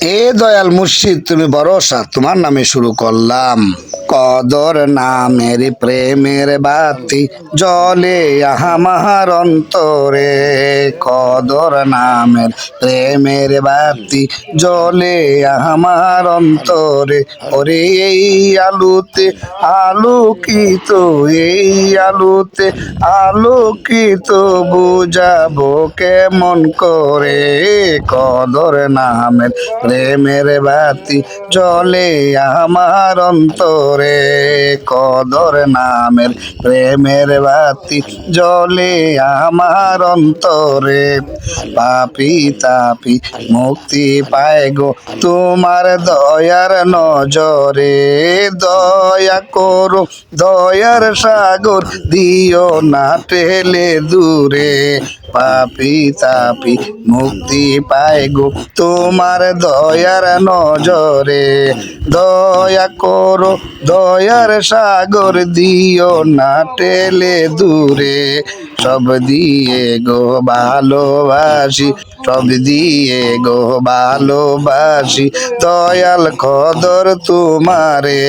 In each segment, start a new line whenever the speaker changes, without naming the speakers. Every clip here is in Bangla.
এ দয়াল মুর্শিদ তুমি ভরসা তোমার নামে শুরু করলাম। কদর নামের প্রেমের বাতি জলে আমার অন্তরে। কদর নামের প্রেমের বাতি জলে আমার অন্তরে। ওরে এই আলুতে আলোকিত, এই আলুতে আলোকিত বুঝাবো কেমন করে? কদর নামের প্রেমের বাতি জলে আমার অন্তরে। কদর নামের প্রেমের বাতি জলে আমার অন্তরে। পাপি তাপি মুক্তি পায় গো তোমার দয়ার নজরে। দয়া করো দয়ার সাগর দিও না টেলে দূরে। পাপি তাপি মুক্তি পায় গো। তোমার দয়ার নজরে দয়া করো, দয়ার সাগর দিও না টেলে দূরে। সব দিয়ে গো ভালোবাসি। সব দিয়ে গো ভালোবাসি। দয়াল কদর তোমারে,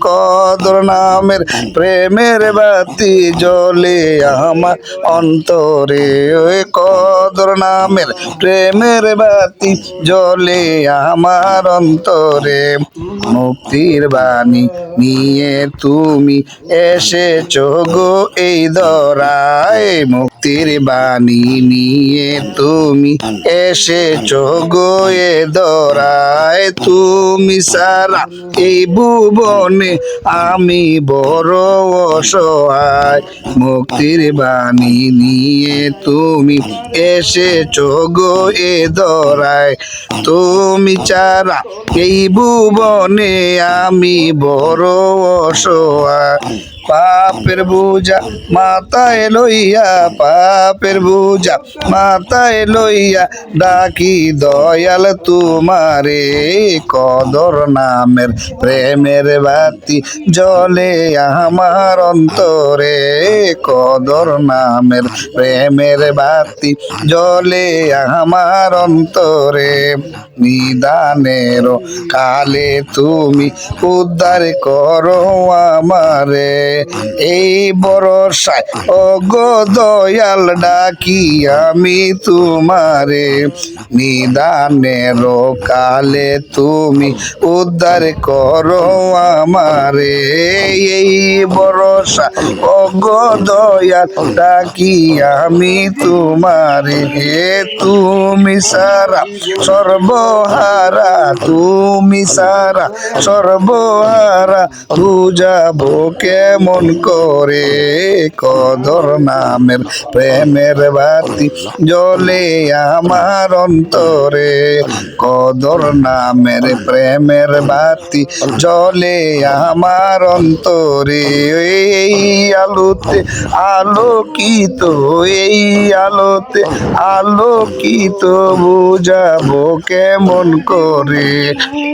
কদর নামের প্রেমের বাতি জলে আমার অন্তরে। ওই কদর নামের প্রেমের বাতি জলে আমার অন্তরে। মুক্তির বাণী নিয়ে তুমি এসেছ গো এই দরায়। মুক্তির বাণী নিয়ে তুমি এসেছ গো এ দরায়, তুমি সারা এই ভুবনে আমি বড় অসহায়। মুক্তির বাণী নিয়ে তুমি এসেছ গো এ দরায়, তুমি চারা এই ভুবনে আমি বড় অসহায়। পাপের বুঝা মাথায় লইয়া, পাপের বুঝা মাথায় লইয়া ডাকি দয়াল তোমারে, কদর নামের প্রেমের বাতি জলে আমার অন্তরে, কদর নামের প্রেমের বাতি জলে আমার অন্তরে। নিদানের কালে তুমি উদ্ধার করো আমারে, এই বরসায় ও গো দয়াল, ডাকি আমি তোমারে নিদানের কালে তুমি উদ্ধার করো আমারে। এই ও গো ডাকি আমি তোমারে? হে তুমি সারা সর্বহারা, তুমি সারা সর্বহারা, বুঝাবো কেমন করে? কদর নামের প্রেমের বাতি জলে আমার অন্তরে কদর নামের প্রেমের বাতি জলে আমার অন্তরে। এই আলোতে আলোকিত, এই আলোতে আলোকিত বুঝাবো কেমন করে?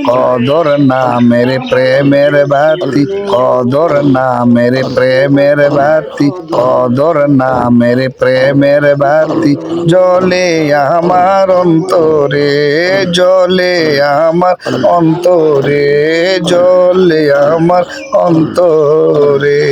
কদর নামের প্রেমের বাতি, কদর নামের প্রেমের বাতি, কদর নামের প্রেমের বাতি জলে আমার অন্তরে জলে আমার অন্তরে জলে আমার অন্তরে।